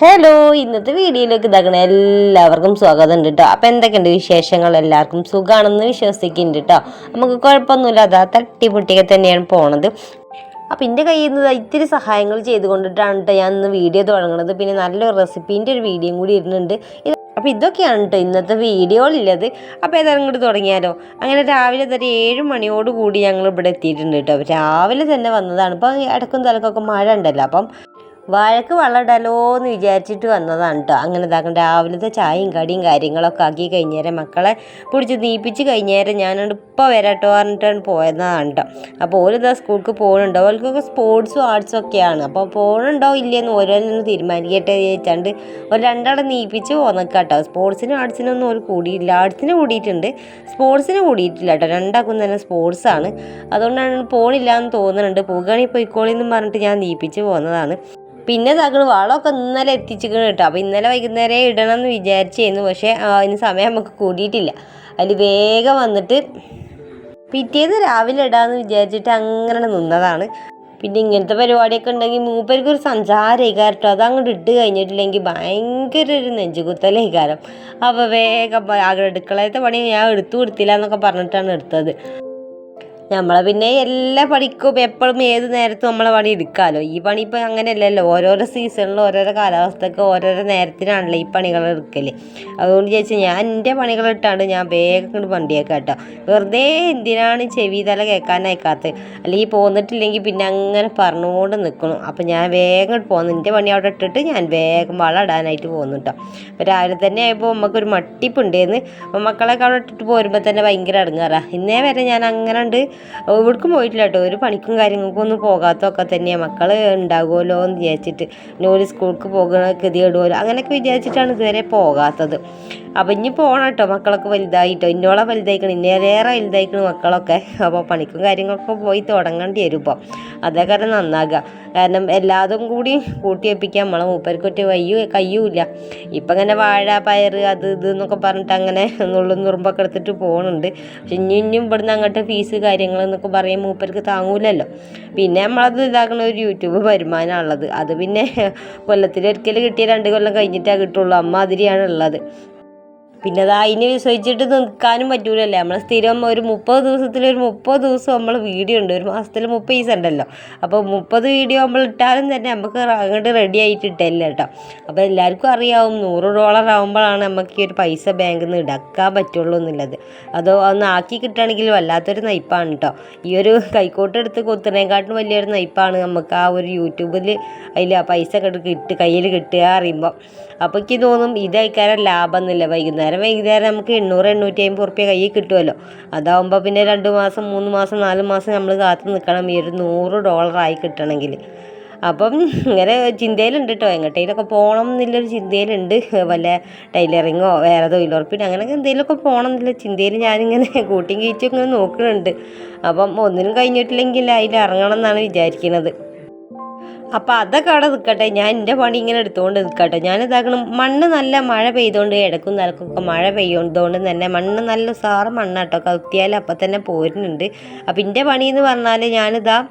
Hello ഇന്നത്തെ വീഡിയോയിലേക്ക് ഇതാക്കണ എല്ലാവർക്കും സ്വാഗതം ഉണ്ട് കേട്ടോ അപ്പം എന്തൊക്കെയുണ്ട് വിശേഷങ്ങൾ? എല്ലാവർക്കും സുഖമാണെന്ന് വിശ്വസിക്കുന്നുണ്ട് കേട്ടോ നമുക്ക് കുഴപ്പമൊന്നുമില്ല. അതാ തട്ടിപ്പൊട്ടിയൊക്കെ തന്നെയാണ് പോണത്. അപ്പം എന്റെ കയ്യിൽ നിന്ന് ഇത്തിരി സഹായങ്ങൾ ചെയ്തുകൊണ്ടിട്ടാണ് കേട്ടോ ഞാൻ ഇന്ന് വീഡിയോ തുടങ്ങുന്നത് പിന്നെ നല്ലൊരു റെസിപ്പീന്റെ ഒരു വീഡിയോയും കൂടി ഇരുന്നുണ്ട് അപ്പോൾ ഇതൊക്കെയാണ് കേട്ടോ ഇന്നത്തെ വീഡിയോയിലുള്ളത്. അപ്പോൾ ഏതായാലും ഇങ്ങോട്ട് തുടങ്ങിയാലോ. അങ്ങനെ രാവിലെ തന്നെ ഏഴ് മണിയോട് കൂടി ഞങ്ങൾ ഇവിടെ എത്തിയിട്ടുണ്ട് കേട്ടോ രാവിലെ തന്നെ വന്നതാണ്. ഇപ്പോൾ ഇടക്കും തലക്കൊക്കെ മഴ ഉണ്ടല്ലോ. അപ്പം വാഴക്ക് വെള്ളം ഇടാലോ എന്ന് വിചാരിച്ചിട്ട് വന്നതാണ് കേട്ടോ അങ്ങനെ ഇതാക്കണ്ട രാവിലത്തെ ചായയും കടിയും കാര്യങ്ങളൊക്കെ ആക്കി കഴിഞ്ഞേരം മക്കളെ പിടിച്ച് നീപ്പിച്ച് കഴിഞ്ഞേരം ഞാനോട് ഇപ്പോൾ വരാട്ടോ പറഞ്ഞിട്ടാണ് പോയതാണ് കേട്ടോ അപ്പോൾ ഓരിതാ സ്കൂൾക്ക് പോകുന്നുണ്ടോ ഓർക്കൊക്കെ സ്പോർട്സും ആർട്സും ഒക്കെയാണ്. അപ്പോൾ പോകണുണ്ടോ ഇല്ലയെന്ന് ഓരോന്നും തീരുമാനിക്കട്ടെ ചോദിച്ചാണ്ട് ഒരു രണ്ടാളെ നീപ്പിച്ച് പോന്നൊക്കെ കേട്ടോ സ്പോർട്സിനും ആർട്സിനും ഒന്നും ഒരു കൂടിയില്ല ആർട്സിന് കൂടിയിട്ടുണ്ട്. സ്പോർട്സിന് കൂടിയിട്ടില്ല കേട്ടോ രണ്ടാക്കും തന്നെ സ്പോർട്സാണ്. അതുകൊണ്ടാണ് പോണില്ല എന്ന് തോന്നുന്നുണ്ട് പോകുകയാണെങ്കിൽ പോയിക്കോളി എന്നും പറഞ്ഞിട്ട് ഞാൻ നീപ്പിച്ച് പോകുന്നതാണ് പിന്നെ താങ്കൾ വളമൊക്കെ ഇന്നലെ എത്തിച്ചിരിക്കണം കേട്ടോ. അപ്പോൾ ഇന്നലെ വൈകുന്നേരം ഇടണം എന്ന് വിചാരിച്ചിരുന്നു പക്ഷേ അതിന് സമയം നമുക്ക് കൂടിയിട്ടില്ല. അതിൽ വേഗം വന്നിട്ട് പിറ്റേന്ന് രാവിലെ ഇടാമെന്ന് വിചാരിച്ചിട്ട് അങ്ങനെ നിന്നതാണ്. പിന്നെ ഇങ്ങനത്തെ പരിപാടിയൊക്കെ ഉണ്ടെങ്കിൽ മൂപ്പർക്ക് ഒരു സഞ്ചാരമായി കേട്ടോ അത് അങ്ങോട്ട് ഇട്ട് കഴിഞ്ഞിട്ടില്ലെങ്കിൽ ഭയങ്കര ഒരു നെഞ്ചുകുത്തലേ കാരം അപ്പോൾ വേഗം ആകെ അടുക്കളയത്തെ പണി ഞാൻ എടുത്തു കൊടുത്തില്ല എന്നൊക്കെ പറഞ്ഞിട്ടാണ് എടുത്തത്. നമ്മളെ പിന്നെ എല്ലാ പണിക്കും എപ്പോഴും ഏത് നേരത്തും നമ്മളെ പണി എടുക്കാമല്ലോ ഈ പണി ഇപ്പം അങ്ങനെയല്ലല്ലോ. ഓരോരോ സീസണിലും ഓരോരോ കാലാവസ്ഥക്ക് ഓരോരോ നേരത്തിനാണല്ലോ ഈ പണികൾ എടുക്കൽ. അതുകൊണ്ട് ചോദിച്ചാൽ ഞാൻ എന്റെ പണികൾ ഇട്ടാണ്ട് ഞാൻ വേഗം കൊണ്ട് വണ്ടിയേക്കാം കേട്ടോ വെറുതെ എന്തിനാണ് ചെവി തല കേൾക്കാനയക്കാത്തത് അല്ലെങ്കിൽ പോന്നിട്ടില്ലെങ്കിൽ പിന്നെ അങ്ങനെ പറഞ്ഞുകൊണ്ട് നിൽക്കണം അപ്പം ഞാൻ വേഗം പോന്നു. എന്റെ പണി അവിടെ ഇട്ടിട്ട് ഞാൻ വേഗം വളം ഇടാനായിട്ട് പോകുന്നു കേട്ടോ അപ്പോൾ രാവിലെ തന്നെ ആയപ്പോൾ നമുക്കൊരു മട്ടിപ്പുണ്ടായിരുന്നു അപ്പോൾ മക്കളൊക്കെ അവിടെ ഇട്ടിട്ട് പോരുമ്പോൾ തന്നെ ഭയങ്കര ഇടങ്ങാറാ ഇന്നേ വരെ ഞാൻ അങ്ങനെ ഉണ്ട് എവിടേക്കും പോയിട്ടില്ല കേട്ടോ ഒരു പണിക്കും കാര്യങ്ങൾക്കും ഒന്നും പോകാത്തൊക്കെ തന്നെയാണ് മക്കൾ ഉണ്ടാകുമല്ലോ എന്ന് വിചാരിച്ചിട്ട് ഒരു സ്കൂൾക്ക് പോകണ ഗതിയിടുമല്ലോ അങ്ങനെയൊക്കെ വിചാരിച്ചിട്ടാണ് ഇതുവരെ പോകാത്തത്. അപ്പം ഇനി പോകണം കേട്ടോ മക്കളൊക്കെ വലുതായിട്ടോ. ഇന്നോളം വലുതായിക്കണം ഇന്നേറെ വലുതായിക്കണം മക്കളൊക്കെ. അപ്പോൾ പണിക്കും കാര്യങ്ങളൊക്കെ പോയി തുടങ്ങേണ്ടി വരും ഇപ്പോൾ അതേ കാരണം നന്നാകുക കാരണം എല്ലാതും കൂടി കൂട്ടി വെപ്പിക്കാൻ നമ്മളെ മൂപ്പർക്കൊറ്റ വയ്യ കയ്യൂല്ല. ഇപ്പം ഇങ്ങനെ വാഴ പയർ അത് ഇത് എന്നൊക്കെ പറഞ്ഞിട്ട് അങ്ങനെ നുള്ളും നുറുമ്പൊക്കെ എടുത്തിട്ട് പോകുന്നുണ്ട് പക്ഷെ ഇനി ഇനിയും ഇവിടുന്ന് അങ്ങോട്ട് ഫീസ് കാര്യങ്ങൾ എന്നൊക്കെ പറയാൻ മൂപ്പർക്ക് താങ്ങൂലല്ലോ. പിന്നെ നമ്മളത് ഇതാക്കണ ഒരു യൂട്യൂബ് വരുമാനമാണുള്ളത് അത് പിന്നെ കൊല്ലത്തിലൊരിക്കൽ കിട്ടിയ രണ്ട് കൊല്ലം കഴിഞ്ഞിട്ടേ കിട്ടുള്ളൂ. അമ്മ അതിരിയാണ് ഉള്ളത് പിന്നെ അത് അതിനെ വിശ്വസിച്ചിട്ട് നിൽക്കാനും പറ്റൂലല്ലേ. നമ്മൾ സ്ഥിരം ഒരു മുപ്പത് ദിവസത്തിൽ ഒരു മുപ്പത് ദിവസം നമ്മൾ വീഡിയോ ഉണ്ട്. ഒരു മാസത്തിൽ മുപ്പത് ദിവസം ഉണ്ടല്ലോ. അപ്പോൾ മുപ്പത് വീഡിയോ നമ്മൾ ഇട്ടാലും തന്നെ നമുക്ക് അങ്ങോട്ട് റെഡി ആയിട്ട് ഇട്ടല്ല കേട്ടോ. അപ്പോൾ എല്ലാവർക്കും അറിയാവും നൂറ് ഡോളർ ആകുമ്പോഴാണ് നമുക്ക് ഈ ഒരു പൈസ ബാങ്കിൽ നിന്ന് ഇടക്കാൻ പറ്റുള്ളൂ എന്നുള്ളത്. അതോ ഒന്ന് ആക്കി കിട്ടുകയാണെങ്കിൽ വല്ലാത്തൊരു നയിപ്പാണ് കേട്ടോ. ഈ ഒരു കൈക്കോട്ട് എടുത്ത് കൊത്തുന്നതിനെക്കാട്ടും വലിയൊരു നയിപ്പാണ് നമുക്ക് ആ ഒരു യൂട്യൂബിൽ അതിൽ ആ പൈസ കിട്ട് കയ്യിൽ കിട്ടുക അറിയുമ്പോൾ അപ്പോൾ എനിക്ക് തോന്നും ഇതായിക്കാരം ലാഭം എന്നില്ല വൈകുന്നേരം. വൈകുന്നേരം നമുക്ക് എണ്ണൂറ് എണ്ണൂറ്റി അമ്പത് റുപ്യ കയ്യിൽ കിട്ടുമല്ലോ അതാവുമ്പോൾ പിന്നെ രണ്ട് മാസം മൂന്ന് മാസം നാല് മാസം നമ്മൾ കാത്തു നിൽക്കണം ഈ ഒരു നൂറ് ഡോളറായി കിട്ടണമെങ്കിൽ അപ്പം ഇങ്ങനെ ചിന്തയിലുണ്ട് കേട്ടോ എങ്ങോട്ടേലൊക്കെ പോകണം എന്നുള്ളൊരു ചിന്തയിലുണ്ട്. വല്ല ടൈലറിങ്ങോ വേറെ തൊഴിലുറപ്പിന് അങ്ങനെയൊക്കെ എന്തെങ്കിലുമൊക്കെ പോകണം എന്നുള്ള ചിന്തയിൽ ഞാനിങ്ങനെ കൂട്ടിയും കീച്ചും ഇങ്ങനെ നോക്കുന്നുണ്ട് അപ്പം ഒന്നിനും കഴിഞ്ഞിട്ടില്ലെങ്കിൽ അതിൽ ഇറങ്ങണം എന്നാണ് വിചാരിക്കുന്നത് അപ്പം അതൊക്കെ അവിടെ നിൽക്കട്ടെ. ഞാൻ എന്റെ പണി ഇങ്ങനെ എടുത്തുകൊണ്ട് നിൽക്കട്ടെ. ഞാൻ ഇതാക്കണം. മണ്ണ് നല്ല മഴ പെയ്തുകൊണ്ട് ഇടക്കും നിലക്കൊക്കെ മഴ പെയ്യുന്നതുകൊണ്ട് തന്നെ മണ്ണ് നല്ല സാറ് മണ്ണാട്ടോ. കത്തിയാൽ അപ്പം തന്നെ പോരുന്നുണ്ട്. അപ്പം എന്റെ പണി എന്ന് പറഞ്ഞാൽ ഞാനിതാ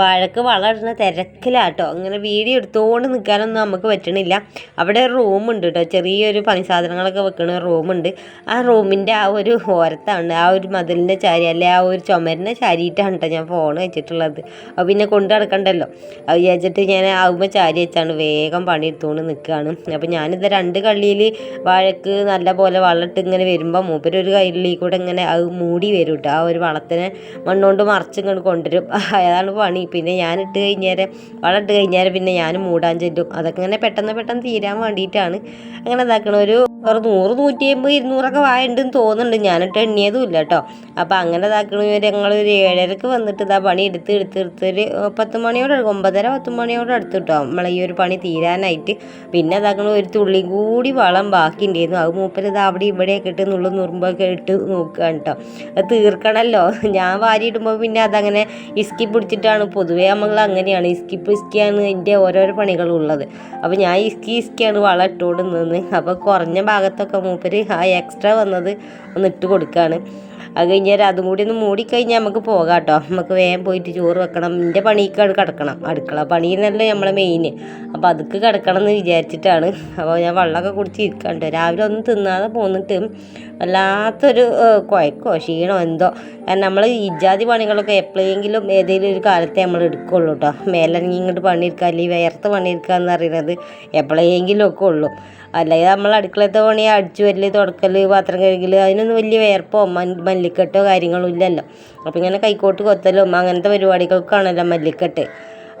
വാഴക്ക് വളരുന്ന തിരക്കിലാട്ടോ. അങ്ങനെ വീഡിയോ എടുത്തുകൊണ്ട് നിൽക്കാനൊന്നും നമുക്ക് പറ്റണില്ല. അവിടെ റൂമുണ്ട് കേട്ടോ ചെറിയൊരു പണി സാധനങ്ങളൊക്കെ വെക്കുന്ന റൂമുണ്ട്. ആ റൂമിന്റെ ആ ഒരു ഓരത്താണ്. ആ ഒരു മതിലിന്റെ ചാരി അല്ലെ ആ ഒരു ചുമരിന്റെ ചാരിയിട്ടാണ് കേട്ടോ ഞാൻ ഫോൺ വെച്ചിട്ടുള്ളത്. അപ്പോൾ പിന്നെ കൊണ്ടു നടക്കണ്ടല്ലോ. അത് വിചാരിച്ചിട്ട് ഞാൻ ആകുമ്പോൾ ചാരി വെച്ചാണ് വേഗം പണി എടുത്തുകൊണ്ട് നിൽക്കുകയാണ് അപ്പോൾ ഞാനിത് രണ്ട് കള്ളിയിൽ വാഴക്ക് നല്ല പോലെ ഇങ്ങനെ വരുമ്പോൾ മൂപ്പര് ഒരു കള്ളിയിൽ കൂടെ ഇങ്ങനെ അത് മൂടി വരും കേട്ടോ ആ ഒരു വളത്തിനെ മണ്ണുകൊണ്ട് മറിച്ച് കൊണ്ടുവരും. അതാണ് പണി പിന്നെ ഞാൻ ഇട്ട് കഴിഞ്ഞേരം വളം ഇട്ട് പിന്നെ ഞാൻ മൂടാൻ ചെല്ലും. അതൊക്കെ ഇങ്ങനെ പെട്ടെന്ന് പെട്ടെന്ന് തീരാൻ വേണ്ടിയിട്ടാണ് അങ്ങനെ ഇതാക്കണം ഒരു ഒരു നൂറ് നൂറ്റി അമ്പത് ഇരുന്നൂറൊക്കെ വായുണ്ടെന്ന് തോന്നുന്നുണ്ട്. ഞാനിട്ട് എണ്ണിയതും ഇല്ല കേട്ടോ. അപ്പോൾ അങ്ങനെ ഇതാക്കണ ഞങ്ങളൊരു ഏഴരക്ക് വന്നിട്ട് ഇതാ പണി എടുത്ത് എടുത്ത് എടുത്ത് ഒരു പത്ത് മണിയോട് ഒമ്പതര പത്ത് മണിയോട് അടുത്ത് കേട്ടോ. നമ്മളെ ഈ ഒരു പണി തീരാനായിട്ട്. പിന്നെ ഇതാക്കണ ഒരു തുള്ളി കൂടി വളം ബാക്കി ഉണ്ടായിരുന്നു അത് മൂപ്പര് ഇത് അവിടെ ഇവിടെയൊക്കെ ഇട്ട് നുള്ളു നുറുമ്പൊക്കെ ഇട്ട് നോക്കുകയാണ് കേട്ടോ. അത് തീർക്കണമല്ലോ ഞാൻ വാരിയിടുമ്പോൾ പിന്നെ അതങ്ങനെ ഇസ്കി പിടിച്ചിട്ടാണ് പൊതുവേ നമ്മൾ അങ്ങനെയാണ്. ഇസ്കിപ്പ് ഇസ്കിയാണ് എന്റെ ഓരോരോ പണികളുള്ളത് അപ്പോൾ ഞാൻ ഇസ്കി ഇസ്കിയാണ് വളം ഇട്ടുകൊണ്ട് നിന്ന്. അപ്പോൾ കുറഞ്ഞ ഭാഗത്തൊക്കെ മൂപ്പര് ആ എക്സ്ട്രാ വന്നത് ഒന്ന് ഇട്ട് കൊടുക്കുകയാണ് അത് കഴിഞ്ഞാൽ അതും കൂടി ഒന്ന് മൂടിക്കഴിഞ്ഞാൽ നമുക്ക് പോകാം കേട്ടോ നമുക്ക് വേഗം പോയിട്ട് ചോറ് വെക്കണം. എന്റെ പണിക്ക് കിടക്കണം. അടുക്കള പണിയെന്നല്ലേ നമ്മളെ മെയിൻ അപ്പോൾ അതൊക്കെ കിടക്കണം എന്ന് വിചാരിച്ചിട്ടാണ്. അപ്പോൾ ഞാൻ വെള്ളമൊക്കെ കുടിച്ച് ഇരിക്കണ്ട്. രാവിലെ ഒന്നും തിന്നാതെ പോന്നിട്ട് വല്ലാത്തൊരു കുഴക്കോ ക്ഷീണോ എന്തോ. കാരണം നമ്മൾ ഇജാതി പണികളൊക്കെ എപ്പോഴെങ്കിലും ഏതെങ്കിലും ഒരു കാലത്തെ നമ്മൾ എടുക്കുള്ളൂ കേട്ടോ മേലിറങ്ങി ഇങ്ങോട്ട് പണിയെടുക്കുക അല്ലെങ്കിൽ വേർത്ത് പണിയെടുക്കുക എന്ന് പറയുന്നത് എപ്പോഴെങ്കിലും ഒക്കെ ഉള്ളൂ. അല്ലെങ്കിൽ നമ്മൾ അടുക്കളത്തെ പണി അടിച്ചു വരൽ തുടക്കൽ പാത്രം കഴുകൽ അതിനൊന്നും വലിയ വേർപ്പോ മൻ- മല്ലിക്കെട്ടോ കാര്യങ്ങളോ ഇല്ലല്ലോ. അപ്പോൾ ഇങ്ങനെ കൈക്കോട്ട് കൊത്തലും അങ്ങനത്തെ പരിപാടികൾക്കാണല്ലോ മല്ലിക്കെട്ട്.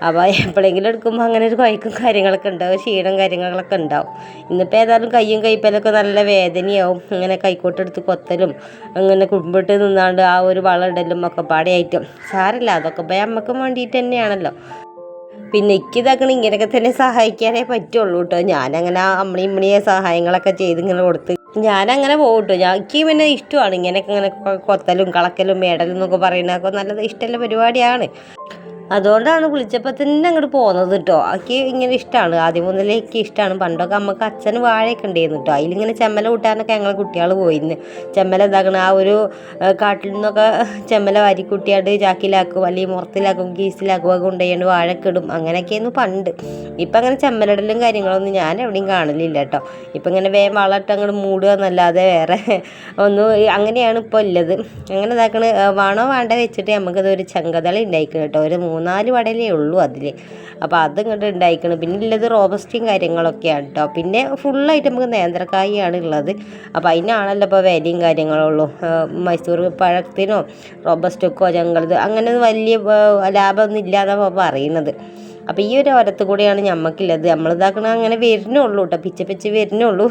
അപ്പോൾ എപ്പോഴെങ്കിലും എടുക്കുമ്പോൾ അങ്ങനെ ഒരു കുഴക്കും കാര്യങ്ങളൊക്കെ ഉണ്ടാവും ക്ഷീണം കാര്യങ്ങളൊക്കെ ഉണ്ടാവും. ഇന്നിപ്പോൾ ഏതായാലും കയ്യും കൈപ്പലൊക്കെ നല്ല വേദനയാവും. ഇങ്ങനെ കൈക്കോട്ടെടുത്ത് കൊത്തലും അങ്ങനെ കുമ്പിട്ട് നിന്നാണ്ട് ആ ഒരു വളം ഇടലും ഒക്കെ പാടെയായിട്ടും സാരമില്ല അതൊക്കെ ഇപ്പോൾ നമുക്ക് വേണ്ടിയിട്ട് തന്നെയാണല്ലോ. പിന്നെ എനിക്ക് ഇതങ്ങനെ ഇങ്ങനെയൊക്കെ തന്നെ സഹായിക്കാനേ പറ്റുള്ളൂ കേട്ടോ ഞാനങ്ങനെ ആ അമ്മണി ഇമ്മണിയെ സഹായങ്ങളൊക്കെ ചെയ്ത് ഇങ്ങനെ കൊടുത്ത് ഞാനങ്ങനെ പോകും കേട്ടോ ഞാൻ എനിക്ക് പിന്നെ ഇഷ്ടമാണ് ഇങ്ങനെയൊക്കെ ഇങ്ങനെ കൊത്തലും കളക്കലും മേടലും എന്നൊക്കെ പറയുന്നതൊക്കെ നല്ലത് ഇഷ്ടമുള്ള പരിപാടിയാണ്. അതുകൊണ്ടാണ് വിളിച്ചപ്പോൾ തന്നെ അങ്ങോട്ട് പോകുന്നത് കേട്ടോ എനിക്ക് ഇങ്ങനെ ഇഷ്ടമാണ് ആദ്യം മുതലേ എനിക്ക് ഇഷ്ടമാണ് പണ്ടൊക്കെ നമുക്ക് അച്ഛൻ വാഴയൊക്കെ ഉണ്ടായിരുന്നു കേട്ടോ അതിലിങ്ങനെ ചെമ്മല കൂട്ടാനൊക്കെ ഞങ്ങൾ കുട്ടികൾ പോയിരുന്നു ചെമ്മല ഇതാക്കണം ആ ഒരു കാട്ടിൽ നിന്നൊക്കെ ചെമ്മല വാരിക്കുട്ടിയാണ്ട് ചാക്കിലാക്കും അല്ലെങ്കിൽ മുറത്തിലാക്കും ഗീസിലാക്കും ഒക്കെ കൊണ്ടുപോയി വാഴയൊക്കെ ഇടും. അങ്ങനെയൊക്കെയായിരുന്നു പണ്ട്. ഇപ്പം അങ്ങനെ ചെമ്മലിടലും കാര്യങ്ങളൊന്നും ഞാൻ എവിടെയും കാണലില്ല കേട്ടോ ഇപ്പം ഇങ്ങനെ വേഗം വളമിട്ട് അങ്ങോട്ട് മൂടുക എന്നല്ലാതെ വേറെ ഒന്നും അങ്ങനെയാണ് ഇപ്പോൾ ഉള്ളത്. അങ്ങനെ ഇതാക്കണ? വേണോ വേണ്ട വെച്ചിട്ട് നമുക്കത് ഒരു ചങ്കതള ഉണ്ടായിക്കണം കേട്ടോ ഒരു മൂന്നാൽ വടലേ ഉള്ളൂ അതിൽ അപ്പോൾ അത് ഇങ്ങോട്ട് ഉണ്ടായിക്കണം പിന്നെ ഉള്ളത് റോബസ്റ്റും കാര്യങ്ങളൊക്കെയാണ് കേട്ടോ പിന്നെ ഫുള്ളായിട്ട് നമുക്ക് നേന്ത്രക്കായാണ് ഉള്ളത് അപ്പോൾ അതിനാണല്ലോ ഇപ്പോൾ വിലയും കാര്യങ്ങളുള്ളൂ. മൈസൂർ പഴത്തിനോ റോബസ്റ്റൊക്കോ ഞങ്ങളത് അങ്ങനെ വലിയ ലാഭമൊന്നും ഇല്ലാന്നാണ് പറയുന്നത്. അപ്പോൾ ഈ ഒരു ഓരത്ത് കൂടെയാണ് ഞമ്മക്കുള്ളത്. നമ്മളിതാക്കണ അങ്ങനെ വരുന്നുള്ളൂ കേട്ടോ പിച്ച പിച്ച് വരുന്നുള്ളൂ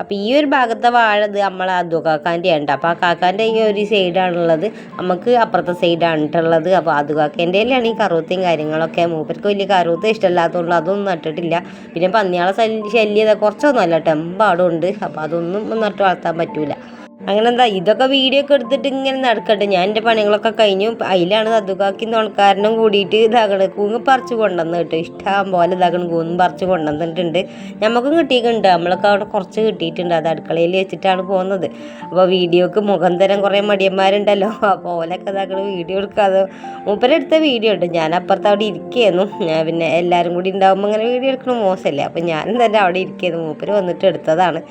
അപ്പോൾ ഈ ഒരു ഭാഗത്തെ വാഴ ഇത് നമ്മളെ അതു കാക്കാന്റെ ഉണ്ട്. അപ്പോൾ ആ കാക്കാന്റെ ഈ ഒരു സൈഡാണുള്ളത്. നമുക്ക് അപ്പുറത്തെ സൈഡാണ് ഉള്ളത് അപ്പോൾ അതു കാക്കേന്റെയിലാണ് ഈ കറുവത്തയും കാര്യങ്ങളൊക്കെ. മൂപ്പർക്ക് വലിയ കറുവത്ത് ഇഷ്ടമല്ലാത്തതുകൊണ്ട് അതൊന്നും നട്ടിട്ടില്ല. പിന്നെ പന്നിയാളെ ശല്യം കുറച്ചൊന്നും അല്ല ഉണ്ട് അപ്പോൾ അതൊന്നും നട്ട് വളർത്താൻ പറ്റൂല. അങ്ങനെ എന്താ ഇതൊക്കെ വീഡിയോ ഒക്കെ എടുത്തിട്ട് ഇങ്ങനെ നടക്കട്ടെ. ഞാൻ എന്റെ പണികളൊക്കെ കഴിഞ്ഞു. അതിലാണ് അതുകാക്കി നോൾക്കാരനും കൂടിയിട്ട് ഇതാകണ. കൂങ്ങ് പറിച്ച് കൊണ്ടുവന്ന് കേട്ടോ. ഇഷ്ടം പോലെ ഇതാകണം. കൂങ്ങും പറിച്ച് കൊണ്ടുവന്നിട്ടുണ്ട്. നമുക്കും കിട്ടിയിട്ടുണ്ട്. നമ്മളൊക്കെ അവിടെ കുറച്ച് കിട്ടിയിട്ടുണ്ട്. അത് അടുക്കളയിൽ വെച്ചിട്ടാണ് പോകുന്നത്. അപ്പോൾ വീഡിയോക്ക് മുഖം തരം കുറേ മടിയന്മാരുണ്ടല്ലോ. അപ്പോൾ ഓലൊക്കെ ഇതാക്കണ വീഡിയോ എടുക്കാതെ. മൂപ്പരെടുത്ത വീഡിയോ ഉണ്ട്. ഞാൻ അപ്പുറത്ത് അവിടെ ഇരിക്കുകയായിരുന്നു ഞാൻ പിന്നെ എല്ലാവരും കൂടി ഉണ്ടാകുമ്പോൾ അങ്ങനെ വീഡിയോ എടുക്കണ മോശമല്ലേ അപ്പോൾ ഞാനും തന്നെ അവിടെ ഇരിക്കുകയായിരുന്നു മൂപ്പര് വന്നിട്ട് എടുത്തതാണ്.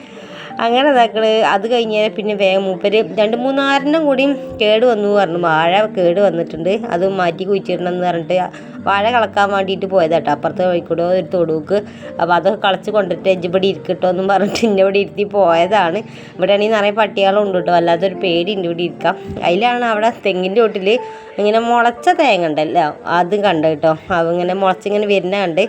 അങ്ങനെ ഇതാക്കൾ അത് കഴിഞ്ഞാൽ പിന്നെ വേഗം മൂപ്പര് രണ്ട് മൂന്നാറിനും കൂടിയും കേട് വന്നു പറഞ്ഞു. വാഴ കേട് വന്നിട്ടുണ്ട്. അത് മാറ്റി കുഴിച്ചിടണം എന്ന് പറഞ്ഞിട്ട് വാഴ കളക്കാൻ വേണ്ടിയിട്ട് പോയതാട്ടോ. അപ്പുറത്തെ വഴിക്കൂടെ ഒരു തൊടുക്ക്. അപ്പോൾ അതൊക്കെ കളച്ച് കൊണ്ടിട്ട് എജ്ജിപ്പടി ഇരിക്കട്ടോ എന്നും പറഞ്ഞിട്ട് ഇന്ന ഇവിടെ ഇരുത്തി പോയതാണ്. ഇവിടെ ആണെങ്കിൽ നിറയെ പട്ടികളും ഉണ്ട് കേട്ടോ. വല്ലാത്തൊരു പേടിയുണ്ട് ഇവിടെ ഇരിക്കാം അതിലാണ് അവിടെ തെങ്ങിന്റെ ചോട്ടിൽ ഇങ്ങനെ മുളച്ച തേങ്ങ ഉണ്ടല്ലോ അതും കണ്ട കേട്ടോ. അതിങ്ങനെ മുളച്ചിങ്ങനെ വരുന്ന കണ്ട്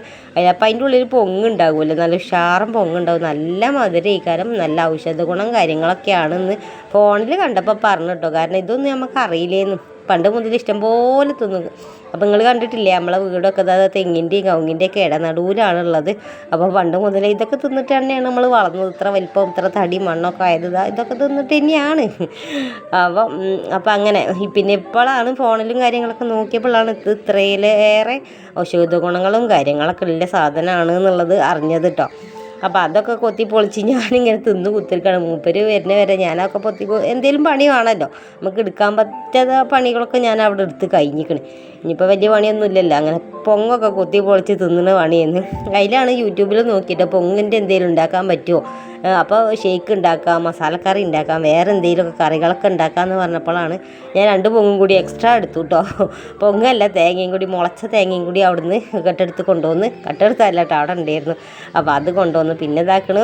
അപ്പം അതിന്റെ ഉള്ളിൽ പൊങ്ങുണ്ടാകുമല്ലോ നല്ല ഉഷാറും പൊങ്ങുണ്ടാവും നല്ല മധുരയിക്കാരം നല്ല ഔഷധ ഗുണം കാര്യങ്ങളൊക്കെയാണെന്ന് ഫോണിൽ കണ്ടപ്പോൾ പറഞ്ഞു കേട്ടോ. കാരണം ഇതൊന്നും നമുക്ക് അറിയില്ലേന്ന്. പണ്ട് മുതൽ ഇഷ്ടംപോലെ തിന്നുന്നത് അപ്പം നിങ്ങൾ കണ്ടിട്ടില്ലേ നമ്മളെ വീടൊക്കെ അതായത് തെങ്ങിന്റെയും കവുങ്ങിന്റെയും ഒക്കെ ഇടനടുവിലാണുള്ളത് അപ്പോൾ പണ്ട് മുതലേ ഇതൊക്കെ തിന്നിട്ട് തന്നെയാണ് നമ്മൾ വളർന്നത്. ഇത്ര വലിപ്പം ഇത്ര തടി മണ്ണൊക്കെ ആയത് ഇതാ ഇതൊക്കെ തിന്നിട്ട് തന്നെയാണ്. അപ്പം അപ്പം അങ്ങനെ. പിന്നെ ഇപ്പോഴാണ് ഫോണിലും കാര്യങ്ങളൊക്കെ നോക്കിയപ്പോഴാണ് ഇത് ഇത്രയിലേറെ ഔഷധ ഗുണങ്ങളും കാര്യങ്ങളൊക്കെ ഉള്ള സാധനമാണ് എന്നുള്ളത് അറിഞ്ഞത് കേട്ടോ അപ്പോൾ അതൊക്കെ കൊത്തി പൊളിച്ച് ഞാനിങ്ങനെ തിന്ന് കുത്തിരിക്കണം. മൂപ്പര് വരുന്ന വരെ ഞാനൊക്കെ പൊത്തി എന്തെങ്കിലും പണി വേണമല്ലോ നമുക്ക് എടുക്കാൻ പറ്റാത്ത പണികളൊക്കെ ഞാൻ അവിടെ എടുത്ത് കഴിഞ്ഞിക്കണേ. ഇനിയിപ്പോൾ വലിയ പണിയൊന്നും ഇല്ലല്ലോ അങ്ങനെ പൊങ്ങൊക്കെ കൊത്തി പൊളിച്ച് തിന്നണ പണിയെന്ന്. അതിലാണ് യൂട്യൂബിൽ നോക്കിയിട്ട് പൊങ്ങിന്റെ എന്തെങ്കിലും ഉണ്ടാക്കാൻ പറ്റുമോ അപ്പോൾ ഷേക്ക് ഉണ്ടാക്കാം മസാലക്കറി ഉണ്ടാക്കാം വേറെ എന്തെങ്കിലുമൊക്കെ കറികളൊക്കെ ഉണ്ടാക്കാമെന്ന് പറഞ്ഞപ്പോഴാണ് ഞാൻ രണ്ട് പൊങ്ങും കൂടി എക്സ്ട്രാ എടുത്തു കേട്ടോ പൊങ്ങല്ല തേങ്ങയും കൂടി മുളച്ച തേങ്ങയും കൂടി അവിടുന്ന് കെട്ടെടുത്ത് കൊണ്ടുവന്ന് കെട്ടെടുത്തല്ല കേട്ടോ അവിടെ ഉണ്ടായിരുന്നു. അപ്പോൾ അത് കൊണ്ടുവന്ന് പിന്നെ ഇതാക്കണ്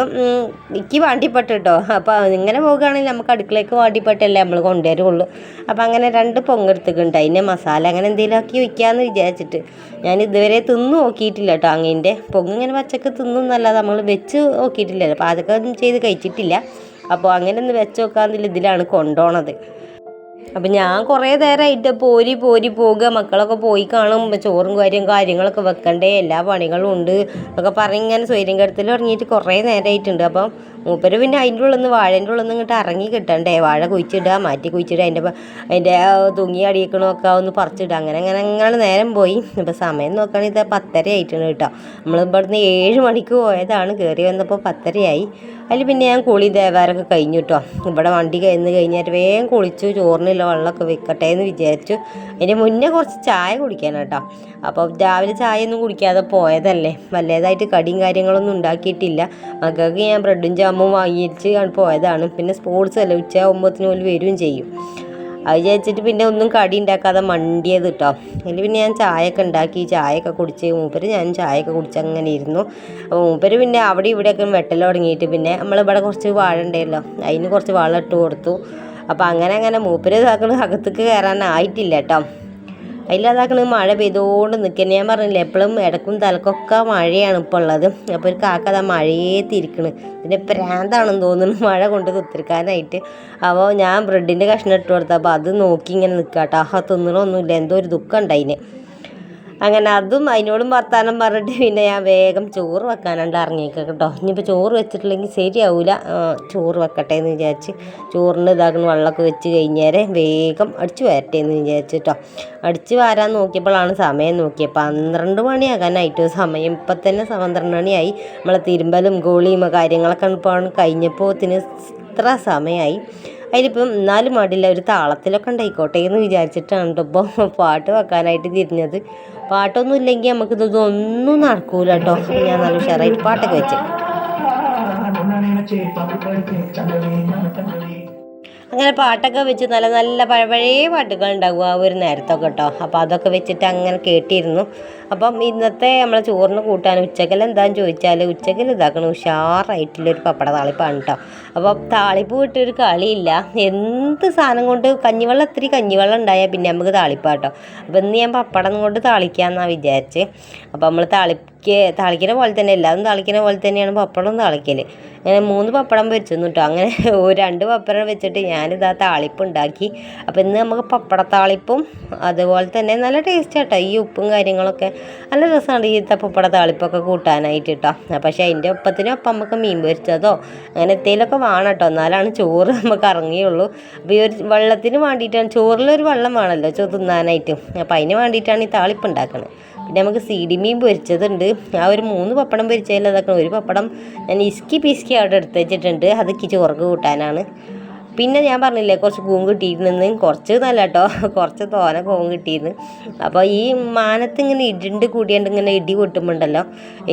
എനിക്ക് വാണ്ടിപ്പെട്ട് കേട്ടോ അപ്പോൾ ഇങ്ങനെ പോകുകയാണെങ്കിൽ നമുക്ക് അടുക്കളയ്ക്ക് വാണ്ടിപ്പെട്ടല്ലേ നമ്മൾ കൊണ്ടുവരുള്ളൂ. അപ്പോൾ അങ്ങനെ രണ്ട് പൊങ്ങെടുത്തിട്ടുണ്ട് അതിന്റെ മസാല അങ്ങനെ എന്തെങ്കിലും ആക്കി വയ്ക്കാമെന്ന് വിചാരിച്ചിട്ട് ഞാൻ ഇതുവരെ തിന്നു നോക്കിയിട്ടില്ല കേട്ടോ അങ്ങേന്റെ പൊങ്ങ് ഇങ്ങനെ പച്ചക്ക് തിന്നുന്നല്ലാതെ നമ്മൾ വെച്ച് നോക്കിയിട്ടില്ല പാചകം ചെയ്ത് കഴിച്ചിട്ടില്ല. അപ്പോൾ അങ്ങനെ ഒന്ന് വെച്ച് നോക്കാമെന്നുള്ള ഇതിലാണ് കൊണ്ടുപോണത്. അപ്പം ഞാൻ കുറേ നേരമായിട്ട് പോരി പോരി പോകുക മക്കളൊക്കെ പോയി കാണും ചോറും കാര്യം കാര്യങ്ങളൊക്കെ വെക്കണ്ടേ എല്ലാ പണികളും ഉണ്ട് എന്നൊക്കെ പറഞ്ഞ് ഇങ്ങനെ സ്വൈര്യം കെടുത്തിൽ ഇറങ്ങിയിട്ട് കുറേ നേരമായിട്ടുണ്ട് അപ്പം മൂപ്പര് പിന്നെ അതിന്റെ ഉള്ളിൽ നിന്ന് വാഴേന്റെ ഉള്ളിൽ നിന്ന് ഇങ്ങോട്ട് ഇറങ്ങി കിട്ടണ്ടേ വാഴ കുഴിച്ചിടുക മാറ്റി കുഴിച്ചിടുക അതിന്റെ അതിന്റെ തുങ്ങി അടിയിക്കണമൊക്കെ ഒന്ന് പറിച്ചിടുക അങ്ങനെ അങ്ങനെ അങ്ങനെ നേരം പോയി. ഇപ്പം സമയം നോക്കുകയാണെങ്കിൽ ഇത് പത്തര ആയിട്ടുണ്ട് കേട്ടോ. നമ്മൾ ഇവിടുന്ന് ഏഴ് മണിക്ക് പോയതാണ് കയറി വന്നപ്പോൾ പത്തരയായി. അതിൽ പിന്നെ ഞാൻ കുളി ദേവാരൊക്കെ കഴിഞ്ഞു കേട്ടോ. ഇവിടെ വണ്ടി കഴിഞ്ഞ് കഴിഞ്ഞിട്ട് വേഗം കുളിച്ചു ചോറിനുള്ള വെള്ളമൊക്കെ വെക്കട്ടെ എന്ന് വിചാരിച്ചു. അതിന് മുന്നേ കുറച്ച് ചായ കുടിക്കാൻ കേട്ടോ. അപ്പോൾ രാവിലെ ചായ ഒന്നും കുടിക്കാതെ പോയതല്ലേ. വല്ലതായിട്ട് കടിയും കാര്യങ്ങളൊന്നും ഉണ്ടാക്കിയിട്ടില്ല. മക്കൾക്ക് ഞാൻ ബ്രെഡും ജാമും വാങ്ങിച്ച് പോയതാണ്. പിന്നെ സ്പോർട്സ് അല്ലേ ഉച്ച ആകുമ്പോഴത്തേനും പോലും വരികയും ചെയ്യും. അത് വിചാരിച്ചിട്ട് പിന്നെ ഒന്നും കടി ഉണ്ടാക്കാതെ മണ്ടിയത് കേട്ടോ. അതിൽ പിന്നെ ഞാൻ ചായയൊക്കെ ഉണ്ടാക്കി ചായയൊക്കെ കുടിച്ച്. മൂപ്പര് ഞാൻ ചായയൊക്കെ കുടിച്ച് അങ്ങനെ ഇരുന്നു. അപ്പോൾ മൂപ്പര് പിന്നെ അവിടെ ഇവിടെയൊക്കെ വെട്ടൽ തുടങ്ങിയിട്ട് പിന്നെ നമ്മളിവിടെ കുറച്ച് വാഴ ഉണ്ടായല്ലോ അതിന് കുറച്ച് വളം ഇട്ട് കൊടുത്തു. അപ്പോൾ അങ്ങനെ അങ്ങനെ മൂപ്പര് ഇതാക്കണ അകത്തേക്ക് കയറാനായിട്ടില്ല കേട്ടോ. അതിലതാക്കണ മഴ പെയ്തുകൊണ്ട് നിൽക്കുന്ന ഞാൻ പറഞ്ഞില്ലേ എപ്പോഴും ഇടക്കും തലക്കൊക്കെ മഴയാണ് ഇപ്പോൾ ഉള്ളത്. അപ്പോൾ ഒരു കാക്ക അതാ മഴയേ തിരിക്കണ്. പ്രാന്താണെന്ന് തോന്നുന്നു. മഴ കൊണ്ട് കുത്തിരിക്കാനായിട്ട്. അപ്പോൾ ഞാൻ ബ്രെഡിന്റെ കഷ്ണം ഇട്ട് കൊടുത്തപ്പോൾ അത് നോക്കി ഇങ്ങനെ നിൽക്കുക കേട്ടോ. ആ തിന്നണമൊന്നുമില്ല എന്തോ ഒരു ദുഃഖം ഉണ്ടായിന്. അങ്ങനെ അതും അതിനോടും വർത്താനം പറഞ്ഞിട്ട് പിന്നെ ഞാൻ വേഗം ചോറ് വെക്കാനുണ്ട് ഇറങ്ങിയേക്കാം കേട്ടോ. ഇനിയിപ്പോൾ ചോറ് വെച്ചിട്ടില്ലെങ്കിൽ ശരിയാവില്ല ചോറ് വെക്കട്ടെ എന്ന് വിചാരിച്ച് ചോറിന് ഇതാക്കുന്ന വെള്ളമൊക്കെ വെച്ച് കഴിഞ്ഞേരെ വേഗം അടിച്ചു വരട്ടെ എന്ന് വിചാരിച്ചു കേട്ടോ. അടിച്ച് വാരാൻ നോക്കിയപ്പോഴാണ് സമയം നോക്കിയത്. പന്ത്രണ്ട് മണിയാകാനായിട്ട് സമയം. ഇപ്പം തന്നെ പന്ത്രണ്ട് മണിയായി. നമ്മളെ തിരുമ്പലും ഗോളിയും കാര്യങ്ങളൊക്കെ ഇപ്പോൾ കഴിഞ്ഞപ്പോൾ ഇത്ര സമയമായി. അതിലിപ്പം എന്നാലും മടില്ല ഒരു താളത്തിലൊക്കെ ഉണ്ടായിക്കോട്ടെ എന്ന് വിചാരിച്ചിട്ടാണ് ഇപ്പോൾ പാട്ട് വെക്കാനായിട്ട് തിരിഞ്ഞത് പാട്ടൊന്നും ഇല്ലെങ്കിൽ നമുക്ക് ഇതൊന്നും നടക്കൂല കേട്ടോ ഞാൻ നല്ല ഉഷാറായിട്ട് പാട്ടൊക്കെ വെച്ച് അങ്ങനെ പാട്ടൊക്കെ വെച്ച് നല്ല നല്ല പഴ- പഴയ പാട്ടുകൾ ഉണ്ടാകും ആ ഒരു നേരത്തൊക്കെ കേട്ടോ അപ്പോൾ അതൊക്കെ വെച്ചിട്ട് അങ്ങനെ കേട്ടിരുന്നു. അപ്പം ഇന്നത്തെ നമ്മളെ ചോറിന് കൂട്ടാൻ ഉച്ചക്കൽ എന്താണെന്ന് ചോദിച്ചാൽ ഉച്ചക്കൽ ഇതാക്കണം. ഉഷാറായിട്ടുള്ളൊരു പപ്പട താളിപ്പാണ് കേട്ടോ അപ്പോൾ താളിപ്പ് കിട്ടിയൊരു കളിയില്ല. എന്ത് സാധനം കൊണ്ട് കഞ്ഞിവെള്ളം ഇത്തിരി കഞ്ഞിവെള്ളം ഉണ്ടായാൽ പിന്നെ നമുക്ക് താളിപ്പാട്ടോ അപ്പോൾ ഇന്ന് ഞാൻ പപ്പടം കൊണ്ട് താളിക്കാമെന്നാണ് വിചാരിച്ച്. അപ്പോൾ നമ്മൾ താളിക്ക് തളിക്കണ പോലെ തന്നെ എല്ലാതും തളിക്കണ പോലെ തന്നെയാണ് പപ്പടം താളിക്കൽ അങ്ങനെ മൂന്ന് പപ്പടം വെച്ചിരുന്നു കേട്ടോ അങ്ങനെ രണ്ട് പപ്പടം വെച്ചിട്ട് ഞാനിതാ താളിപ്പ് ഉണ്ടാക്കി. അപ്പോൾ ഇന്ന് നമുക്ക് പപ്പട താളിപ്പും അതുപോലെ തന്നെ നല്ല ടേസ്റ്റ് കേട്ടോ ഈ ഉപ്പും കാര്യങ്ങളൊക്കെ നല്ല രസമാണ് ഈ പപ്പട താളിപ്പൊക്കെ കൂട്ടാനായിട്ട് കേട്ടോ പക്ഷേ അതിന്റെ ഒപ്പത്തിനൊപ്പം നമുക്ക് മീൻ പൊരിച്ചതോ അങ്ങനെ എന്തെങ്കിലുമൊക്കെ വേണം കേട്ടോ എന്നാലാണ് ചോറ് നമുക്ക് ഇറങ്ങിയുള്ളൂ. അപ്പോൾ ഈ ഒരു വെള്ളത്തിന് വേണ്ടിയിട്ടാണ് ചോറിലൊരു വെള്ളം വേണമല്ലോ തിന്നാനായിട്ടും. അപ്പോൾ അതിന് വേണ്ടിയിട്ടാണ് ഈ താളിപ്പ് ഉണ്ടാക്കുന്നത് പിന്നെ നമുക്ക് സീഡി മീൻ പൊരിച്ചതുണ്ട്. ആ ഒരു മൂന്ന് പപ്പടം പൊരിച്ചതിൽ അതൊക്കെ ഒരു പപ്പടം ഞാൻ ഇസ്കി പിസ്കി അവിടെ എടുത്ത് വെച്ചിട്ടുണ്ട്. അത് ചോർക്ക് കൂട്ടാനാണ്. പിന്നെ ഞാൻ പറഞ്ഞില്ലേ കുറച്ച് കൂം കിട്ടിയിരുന്നെന്ന് കുറച്ച് നല്ല കേട്ടോ കുറച്ച് തോന കൂം കിട്ടിയിരുന്നു. അപ്പോൾ ഈ മാനത്ത് ഇങ്ങനെ ഇടിണ്ട് കൂടിയാണ്ട് ഇങ്ങനെ ഇടി പൊട്ടുമ്പോണ്ടല്ലോ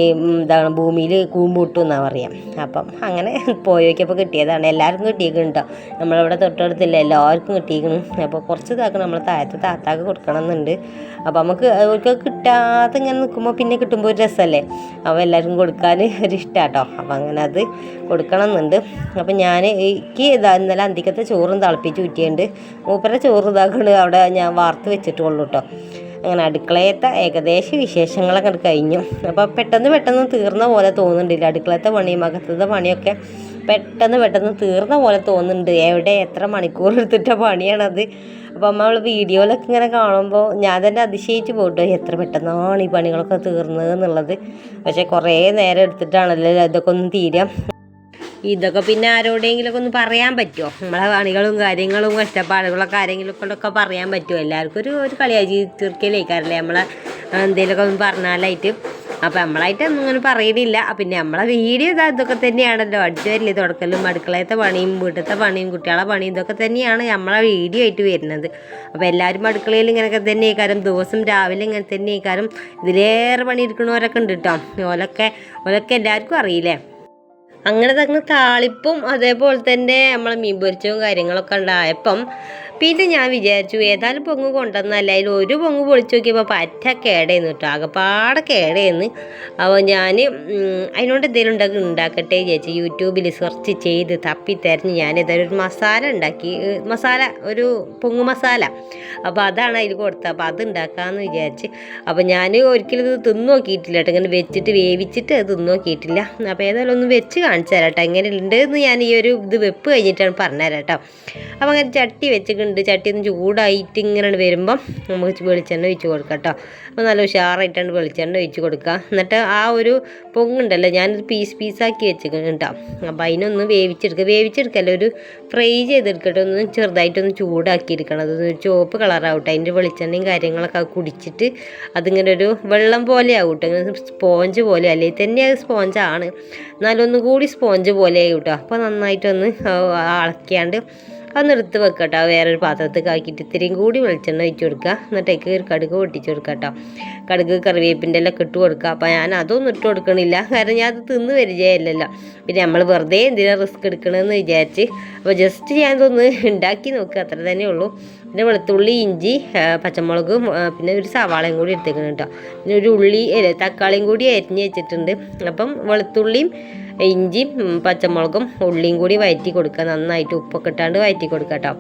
ഈ എന്താണ് ഭൂമിയിൽ കൂമ്പ് പൊട്ടും എന്നാണ് പറയാം. അപ്പം അങ്ങനെ പോയി കിട്ടിയതാണ്. എല്ലാവർക്കും കിട്ടിയേക്കുന്നുണ്ടോ കേട്ടോ നമ്മളിവിടെ തൊട്ടടുത്തില്ല എല്ലാവർക്കും കിട്ടിയേക്കുന്നു അപ്പോൾ കുറച്ച് ഇതാക്കണം നമ്മൾ താഴത്ത് താത്താക്ക് കൊടുക്കണം എന്നുണ്ട് അപ്പോൾ നമുക്ക് അവർക്ക് കിട്ടാതെ ഇങ്ങനെ നിൽക്കുമ്പോൾ പിന്നെ കിട്ടുമ്പോൾ ഒരു രസമല്ലേ? അപ്പോൾ എല്ലാവർക്കും കൊടുക്കാൻ ഒരു ഇഷ്ടമാട്ടോ അപ്പോൾ അങ്ങനെ അത് കൊടുക്കണം എന്നുണ്ട് അപ്പോൾ ഞാൻ എനിക്ക് ഇതാ ഇന്നലെ അന്തിക്കത്തെ ചോറും തിളപ്പിച്ച് ഊറ്റിയുണ്ട് മൂപ്പരുടെ ചോറ് ഇതാക്കണ്ട് അവിടെ ഞാൻ വാർത്ത് വെച്ചിട്ടുള്ളൂ കേട്ടോ അങ്ങനെ അടുക്കളയത്തെ ഏകദേശ വിശേഷങ്ങളൊക്കെ കഴിഞ്ഞു. അപ്പോൾ പെട്ടെന്ന് പെട്ടെന്ന് തീർന്ന പോലെ തോന്നുന്നുണ്ടില്ല. അടുക്കളത്തെ പണിയും അകത്തത്തെ പണിയൊക്കെ പെട്ടെന്ന് പെട്ടെന്ന് തീർന്ന പോലെ തോന്നുന്നുണ്ട്. എവിടെ എത്ര മണിക്കൂർ എടുത്തിട്ട പണിയാണത്. അപ്പോൾ നമ്മൾ വീഡിയോയിലൊക്കെ ഇങ്ങനെ കാണുമ്പോൾ ഞാൻ തന്നെ അതിശയിച്ച് പോട്ടോ എത്ര പെട്ടെന്നാണ് ഈ പണികളൊക്കെ തീർന്നത് എന്നുള്ളത്. പക്ഷേ കുറേ നേരം എടുത്തിട്ടാണല്ലോ ഇതൊക്കെ ഒന്ന് തീരാം. ഇതൊക്കെ പിന്നെ ആരോടെങ്കിലൊക്കെ ഒന്ന് പറയാൻ പറ്റുമോ? നമ്മളെ പണികളും കാര്യങ്ങളും കഷ്ടപ്പാടുകളൊക്കെ ആരെങ്കിലും കൊണ്ടൊക്കെ പറയാൻ പറ്റുമോ? എല്ലാവർക്കും ഒരു ഒരു കളിയായി തീർക്കലേക്കാരല്ലേ നമ്മളെ എന്തെങ്കിലുമൊക്കെ ഒന്ന് പറഞ്ഞാലായിട്ട്. അപ്പം നമ്മളായിട്ട് ഒന്നും ഇങ്ങനെ പറയണില്ല. പിന്നെ നമ്മളെ വീഡിയോ ഇതാ ഇതൊക്കെ തന്നെയാണല്ലോ. അടിച്ചു വരില്ലേ തുടക്കലും അടുക്കളയത്തെ പണിയും വീട്ടിലത്തെ പണിയും കുട്ടികളെ പണിയും ഇതൊക്കെ തന്നെയാണ് നമ്മളെ വീഡിയോ ആയിട്ട് വരുന്നത്. അപ്പോൾ എല്ലാവരും അടുക്കളയിൽ ഇങ്ങനെയൊക്കെ തന്നെ കാരം ദിവസം രാവിലെ ഇങ്ങനെ തന്നെ കാരം ഇതിലേറെ പണി എടുക്കണവരൊക്കെ ഉണ്ട് കേട്ടോ. ഓലൊക്കെ ഓലൊക്കെ എല്ലാവർക്കും അറിയില്ലേ? അങ്ങനെ തന്നെ താളിപ്പും അതേപോലെ തന്നെ നമ്മളെ മീൻ പൊരിച്ചതും കാര്യങ്ങളൊക്കെ ഉണ്ടായപ്പം പിന്നെ ഞാൻ വിചാരിച്ചു ഏതായാലും പൊങ്ങ് കൊണ്ടുവന്നല്ല അതിൽ ഒരു പൊങ്ങ് പൊളിച്ചു നോക്കിയപ്പോൾ പറ്റ കേടേന്ന് കേട്ടോ. ആകെപ്പാടെ കേടേന്ന്. അപ്പോൾ ഞാൻ അതിനോട് എന്തെങ്കിലും ഉണ്ടാക്കി ഉണ്ടാക്കട്ടെ ചേച്ചി യൂട്യൂബിൽ സെർച്ച് ചെയ്ത് തപ്പി തിരഞ്ഞ് ഞാൻ ഏതായാലും ഒരു മസാല ഉണ്ടാക്കി മസാല ഒരു പൊങ്ങ് മസാല. അപ്പോൾ അതാണ് അതിൽ കൊടുത്തത്. അപ്പോൾ അത് ഉണ്ടാക്കാമെന്ന് വിചാരിച്ച് അപ്പോൾ ഞാൻ ഒരിക്കലും ഇത് തിന്നു നോക്കിയിട്ടില്ല കേട്ടോ. ഇങ്ങനെ വെച്ചിട്ട് വേവിച്ചിട്ട് അത് തിന്നു നോക്കിയിട്ടില്ല. അപ്പോൾ ഏതായാലും ഒന്ന് വെച്ച് കാണിച്ചു തരാം കേട്ടോ. എങ്ങനെ ഉണ്ടെന്ന് ഞാൻ ഈ ഒരു ഇത് വെപ്പ് കഴിഞ്ഞിട്ടാണ് പറഞ്ഞുതരാം കേട്ടോ. അപ്പോൾ അങ്ങനെ ചട്ടി വെച്ചിട്ടുണ്ട് ഉണ്ട്. ചട്ടി ഒന്ന് ചൂടായിട്ട് ഇങ്ങനെ വരുമ്പം നമുക്ക് വെളിച്ചെണ്ണ ഒഴിച്ച് കൊടുക്കാം കേട്ടോ. അപ്പോൾ നല്ല ഉഷാറായിട്ടാണ് വെളിച്ചെണ്ണ ഒഴിച്ച് കൊടുക്കുക. എന്നിട്ട് ആ ഒരു പൊങ്ങുണ്ടല്ലോ ഞാനൊരു പീസ് പീസാക്കി വെച്ചിരിക്കണം കേട്ടോ. അപ്പോൾ അതിനൊന്ന് വേവിച്ചെടുക്കുക. വേവിച്ചെടുക്കല്ല ഒരു ഫ്രൈ ചെയ്തെടുക്കട്ടെ. ഒന്ന് ചെറുതായിട്ടൊന്ന് ചൂടാക്കി എടുക്കണം അതൊന്ന് ചുവപ്പ് കളറാവട്ടെ. അതിന്റെ വെളിച്ചെണ്ണയും കാര്യങ്ങളൊക്കെ കുടിച്ചിട്ട് അതിങ്ങനെ ഒരു വെള്ളം പോലെ ആവട്ടെ ഇങ്ങനെ സ്പോഞ്ച് പോലെ അല്ലേ തന്നെ അത് സ്പോഞ്ചാണ് എന്നാലും കൂടി സ്പോഞ്ച് പോലെ ആയി കേട്ടോ. അപ്പോൾ നന്നായിട്ടൊന്ന് അളക്കിയാണ്ട് അതൊന്ന് നിർത്തി വെക്കട്ടോ. വേറൊരു പാത്രത്തിൽ ആക്കിയിട്ട് ഇത്തിരിയും കൂടി വെളിച്ചെണ്ണ ഒഴിച്ച് കൊടുക്കുക. എന്നിട്ടേക്ക് ഒരു കടുക് പൊട്ടിച്ച് കൊടുക്കുക കേട്ടോ. കടുക് കറിവേപ്പിന്റെ എല്ലാം ഇട്ട് കൊടുക്കുക. അപ്പോൾ ഞാൻ അതൊന്നും ഇട്ട് കൊടുക്കണില്ല. കാരണം ഞാൻ അത് തിന്ന് പരിചയമില്ലല്ലോ. പിന്നെ നമ്മൾ വെറുതെ എന്തിനാണ് റിസ്ക് എടുക്കണമെന്ന് വിചാരിച്ച്. അപ്പോൾ ജസ്റ്റ് ഞാൻ ഇതൊന്ന് ഉണ്ടാക്കി നോക്കുക. അത്ര തന്നെ ഉള്ളൂ പിന്നെ വെളുത്തുള്ളി ഇഞ്ചി പച്ചമുളക് പിന്നെ ഒരു സവാളയും കൂടി എടുത്തേക്കണം കേട്ടോ. പിന്നെ ഒരു ഉള്ളി തക്കാളിയും കൂടി അരിഞ്ഞ് വെച്ചിട്ടുണ്ട്. അപ്പം വെളുത്തുള്ളിയും ഇഞ്ചിയും പച്ചമുളകും ഉള്ളിയും കൂടി വയറ്റി കൊടുക്കുക. നന്നായിട്ട് ഉപ്പൊക്കെ ഇട്ടാണ്ട് വയറ്റി കൊടുക്കുക കേട്ടോ.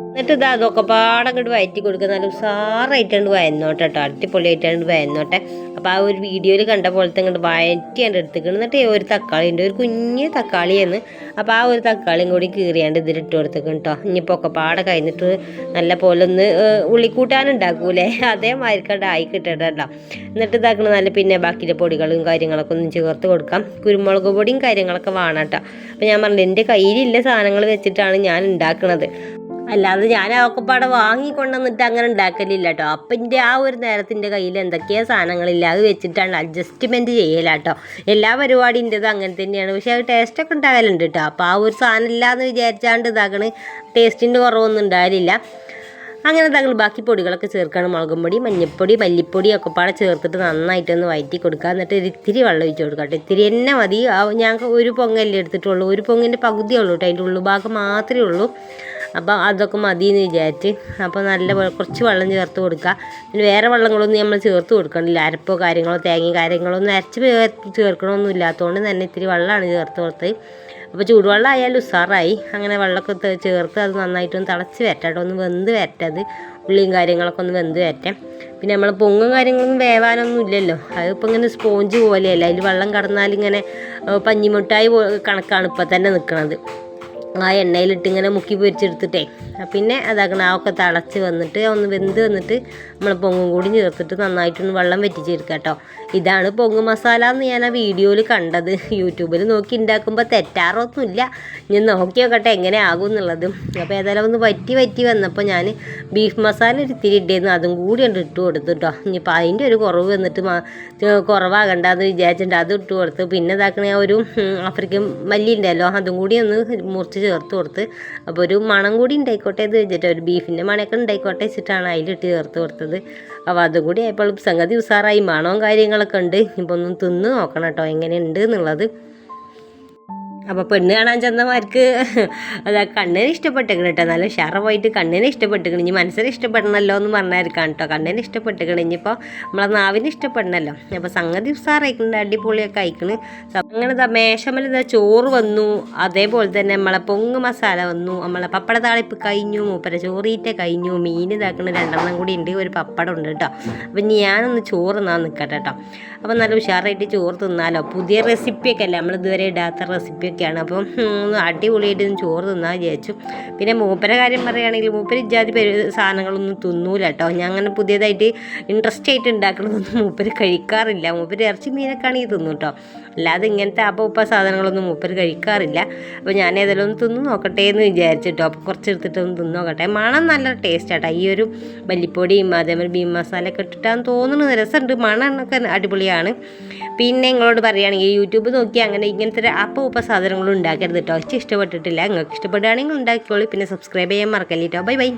എന്നിട്ട് ഇതാ അതൊക്കെ പാടെ അങ്ങോട്ട് വയറ്റി കൊടുക്കുക. നല്ല ഉസാറായിട്ടാണ്ട് വയന്നോട്ടെ കേട്ടോ അടിപൊളിയായിട്ടാണ്ട് വയന്നോട്ടെ. അപ്പോൾ ആ ഒരു വീഡിയോയിൽ കണ്ട പോലത്തെ അങ്ങോട്ട് വഴറ്റിയാണ്ട് എടുത്തിട്ടുണ്ട് എന്നിട്ട് ഒരു തക്കാളി ഉണ്ട്. ഒരു കുഞ്ഞ് തക്കാളിയെന്ന് അപ്പോൾ ആ ഒരു തക്കാളിയും കൂടി കീറിയാണ്ട് ഇതിലിട്ട് കൊടുത്തേക്കണം കേട്ടോ ഇനിയിപ്പോൾ ഒക്കെ പാടെ കഴിഞ്ഞിട്ട് നല്ല പോലെ ഒന്ന് ഉള്ളിക്കൂട്ടാനുണ്ടാക്കൂലേ അതേമാതിരിക്കണ്ട ആയി കിട്ടണ്ടല്ലോ എന്നിട്ട് ഇതാക്കണം നല്ല പിന്നെ ബാക്കിയിലെ പൊടികളും കാര്യങ്ങളൊക്കെ ഒന്ന് ചേർത്ത് കൊടുക്കാം. കുരുമുളക് പൊടിയും കാര്യങ്ങളൊക്കെ വേണം കേട്ടോ അപ്പോൾ ഞാൻ പറഞ്ഞത് എന്റെ കയ്യിലില്ല സാധനങ്ങൾ വെച്ചിട്ടാണ് ഞാൻ ഉണ്ടാക്കുന്നത് അല്ലാതെ ഞാൻ അതൊക്കെപ്പാടെ വാങ്ങിക്കൊണ്ടുവന്നിട്ട് അങ്ങനെ ഉണ്ടാക്കലില്ല കേട്ടോ അപ്പം എന്റെ ആ ഒരു നേരത്തിന്റെ കയ്യിൽ എന്തൊക്കെയാ സാധനങ്ങളില്ല. അത് വെച്ചിട്ടാണ് അഡ്ജസ്റ്റ്മെന്റ് ചെയ്യല കേട്ടോ എല്ലാ പരിപാടിന്റെത് അങ്ങനെ തന്നെയാണ്. പക്ഷേ അത് ടേസ്റ്റൊക്കെ ഉണ്ടാകലുണ്ട് കേട്ടോ അപ്പോൾ ആ ഒരു സാധനം ഇല്ലാന്ന് വിചാരിച്ചാണ്ട് ഇതാക്കണ്. ടേസ്റ്റിന്റെ കുറവൊന്നും ഉണ്ടാകലില്ല അങ്ങനെ തങ്ങൾ ബാക്കി പൊടികളൊക്കെ ചേർക്കണം. മുളകും പൊടി മഞ്ഞൾപ്പൊടി മല്ലിപ്പൊടി ഒക്കെ പാടെ ചേർത്തിട്ട് നന്നായിട്ടൊന്ന് വയറ്റി കൊടുക്കുക. എന്നിട്ട് ഒരു ഇത്തിരി വെള്ളം ഒഴിച്ച് കൊടുക്കുക കേട്ടോ ഇത്തിരി തന്നെ മതി. ഞങ്ങൾക്ക് ഒരു പൊങ്ങല്ലേ എടുത്തിട്ടുള്ളൂ. ഒരു പൊങ്ങിന്റെ പകുതിയേ ഉള്ളൂ കേട്ടോ അതിന്റെ ഉള്ളുഭാഗം മാത്രമേ ഉള്ളൂ. അപ്പോൾ അതൊക്കെ മതി എന്ന് വിചാരിച്ച്. അപ്പോൾ നല്ല കുറച്ച് വെള്ളം ചേർത്ത് കൊടുക്കുക പിന്നെ വേറെ വെള്ളങ്ങളൊന്നും നമ്മൾ ചേർത്ത് കൊടുക്കണില്ല. അരപ്പോ കാര്യങ്ങളോ തേങ്ങ കാര്യങ്ങളോ ഒന്നും അരച്ച് ചേർ- ചേർക്കണമൊന്നും ഇല്ലാത്തതുകൊണ്ട് തന്നെ ഇത്തിരി വെള്ളമാണ് ചേർത്ത് കൊടുത്തത്. അപ്പോൾ ചൂടുവെള്ളം ആയാലും ഉഷാറായി അങ്ങനെ വെള്ളമൊക്കെ ചേർത്ത് അത് നന്നായിട്ടൊന്ന് തിളച്ച് വരട്ടെ. ഒന്ന് വെന്ത് വരട്ടത് ഉള്ളിയും കാര്യങ്ങളൊക്കെ ഒന്ന് വെന്ത് വരട്ടെ. പിന്നെ നമ്മൾ പൊങ്ങും കാര്യങ്ങളൊന്നും വേവാനൊന്നും ഇല്ലല്ലോ. അതിപ്പോൾ ഇങ്ങനെ സ്പോഞ്ച് പോലെയല്ല. അതിൽ വെള്ളം കടന്നാൽ ഇങ്ങനെ പഞ്ഞിമുട്ടായി കണക്കാണ് ഇപ്പം തന്നെ നിൽക്കുന്നത് ആ എണ്ണയിലിട്ട് ഇങ്ങനെ മുക്കി പൊരിച്ചെടുത്തിട്ടേ. പിന്നെ അതാക്കണം ആ ഒക്കെ തിളച്ച് വന്നിട്ട് ഒന്ന് വെന്ത് വന്നിട്ട് നമ്മൾ പൊങ്ങും കൂടി ചേർത്തിട്ട് നന്നായിട്ടൊന്ന് വെള്ളം വറ്റിച്ചെടുക്കുക കേട്ടോ ഇതാണ് പൊങ്ങ് മസാല എന്ന് ഞാൻ ആ വീഡിയോയിൽ കണ്ടത്. യൂട്യൂബിൽ നോക്കി ഉണ്ടാക്കുമ്പോൾ തെറ്റാറൊന്നുമില്ല. ഞാൻ നോക്കി നോക്കട്ടെ എങ്ങനെ ആകും എന്നുള്ളത്. അപ്പോൾ ഏതായാലും ഒന്ന് വറ്റി വറ്റി വന്നപ്പോൾ ഞാൻ ബീഫ് മസാല ഒരു ഇത്തിരി ഇട്ടിരുന്നു അതും കൂടി ഉണ്ട് ഇട്ട് കൊടുത്തു കേട്ടോ ഇനിയിപ്പോൾ അതിന്റെ ഒരു കുറവ് വന്നിട്ട് കുറവാകണ്ടെന്ന് വിചാരിച്ചിട്ടുണ്ട്. അത് ഇട്ട് കൊടുത്തു പിന്നെ ഇതാക്കണ ഒരു ആഫ്രിക്കൻ മല്ലി ഉണ്ടല്ലോ അതും കൂടി ഒന്ന് മുറിച്ച് ചേർത്ത് കൊടുത്ത് അപ്പോൾ ഒരു മണം കൂടി ഉണ്ടായിക്കോട്ടെ എന്ന് വെച്ചിട്ട് ഒരു ബീഫിന്റെ മണമൊക്കെ ഉണ്ടായിക്കോട്ടെ വെച്ചിട്ടാണ് അതിലിട്ട് ചേർത്ത് കൊടുത്തത്. അപ്പോൾ അതും കൂടി ആയപ്പോൾ സംഗതി ഉസാറായി. മണവും കാര്യങ്ങളൊക്കെ ഉണ്ട്. ഇപ്പോൾ ഒന്ന് തിന്ന് നോക്കണം കേട്ടോ എങ്ങനെയുണ്ട് എന്നുള്ളത്. അപ്പോൾ പെണ്ണ് കാണാൻ ചെന്നമാർക്ക് അതാ കണ്ണിന് ഇഷ്ടപ്പെട്ടിക്കണം കേട്ടോ. നല്ല ഉഷാറായിട്ട് കണ്ണിനെ ഇഷ്ടപ്പെട്ടിക്കണം ഇനി മനസ്സിന് ഇഷ്ടപ്പെടണമല്ലോ എന്ന് പറഞ്ഞായിരിക്കാം കേട്ടോ. കണ്ണിന് ഇഷ്ടപ്പെട്ടിക്കണം ഇനിയിപ്പോൾ നമ്മളെ നാവിന് ഇഷ്ടപ്പെടണമല്ലോ അപ്പോൾ സംഗതി ഉഷാറായിട്ടുണ്ട് അടിപൊളിയൊക്കെ അയക്കണ് അങ്ങനെ മേശമല ചോറ് വന്നു. അതേപോലെ തന്നെ നമ്മളെ പൊങ്ങ് മസാല വന്നു. നമ്മളെ പപ്പട താളിപ്പ് കഴിഞ്ഞു. മൂപ്പര ചോറീറ്റ കഴിഞ്ഞു. മീൻ ഇതാക്കണ. രണ്ടെണ്ണം കൂടി ഉണ്ട്. ഒരു പപ്പടം ഉണ്ട് കേട്ടോ. അപ്പം ഞാനൊന്ന് ചോറ് തിന്നാൻ നിൽക്കട്ടെ കേട്ടോ. അപ്പം നല്ല ഉഷാറായിട്ട് ചോറ് തിന്നാലോ. പുതിയ റെസിപ്പിയൊക്കെ അല്ലേ? നമ്മൾ ഇതുവരെ ഇടാത്ത റെസിപ്പിയൊക്കെയാണ് അപ്പം ഒന്ന് അടിപൊളിയായിട്ട് ചോറ് തിന്നാൻ വിചാരിച്ചു. പിന്നെ മൂപ്പരെ കാര്യം പറയുകയാണെങ്കിൽ മൂപ്പര് ഇജാതി സാധനങ്ങളൊന്നും തിന്നൂല കേട്ടോ ഞാൻ അങ്ങനെ പുതിയതായിട്ട് ഇൻട്രസ്റ്റ് ആയിട്ട് ഉണ്ടാക്കണതൊന്നും മൂപ്പര് കഴിക്കാറില്ല. മൂപ്പര് ഇറച്ചി മീനൊക്കെ ആണെങ്കിൽ തിന്നും കേട്ടോ അല്ലാതെ ഇങ്ങനത്തെ അപ്പ ഉപ്പ സാധനങ്ങളൊന്നും മൂപ്പര് കഴിക്കാറില്ല. അപ്പോൾ ഞാൻ ഏതെങ്കിലും ഒന്ന് തിന്ന് നോക്കട്ടെ എന്ന് വിചാരിച്ചിട്ടോ. അപ്പോൾ കുറച്ച് എടുത്തിട്ട് ഒന്ന് തിന്ന് നോക്കട്ടെ. മണം നല്ല ടേസ്റ്റ് ആട്ടോ ഈ ഒരു മല്ലിപ്പൊടിയും അതേപോലെ ബീം മസാല ഒക്കെ ഇട്ടിട്ടാന്ന് തോന്നുന്നു രസമുണ്ട് മണമൊക്കെ അടിപൊളിയാണ്. പിന്നെ നിങ്ങളോട് പറയുകയാണെങ്കിൽ യൂട്യൂബ് നോക്കി അങ്ങനെ ഇങ്ങനത്തെ അപ്പ ഉപ്പ സാധനങ്ങളും ഉണ്ടാക്കരുത് കേട്ടോ ഇഷ്ടപ്പെട്ടിട്ടില്ല. നിങ്ങൾക്ക് ഇഷ്ടപ്പെടുകയാണെങ്കിൽ ഉണ്ടാക്കിക്കോളൂ. പിന്നെ സബ്സ്ക്രൈബ് ചെയ്യാൻ മറക്കല്ലേ കേട്ടോ ബൈ ബൈ.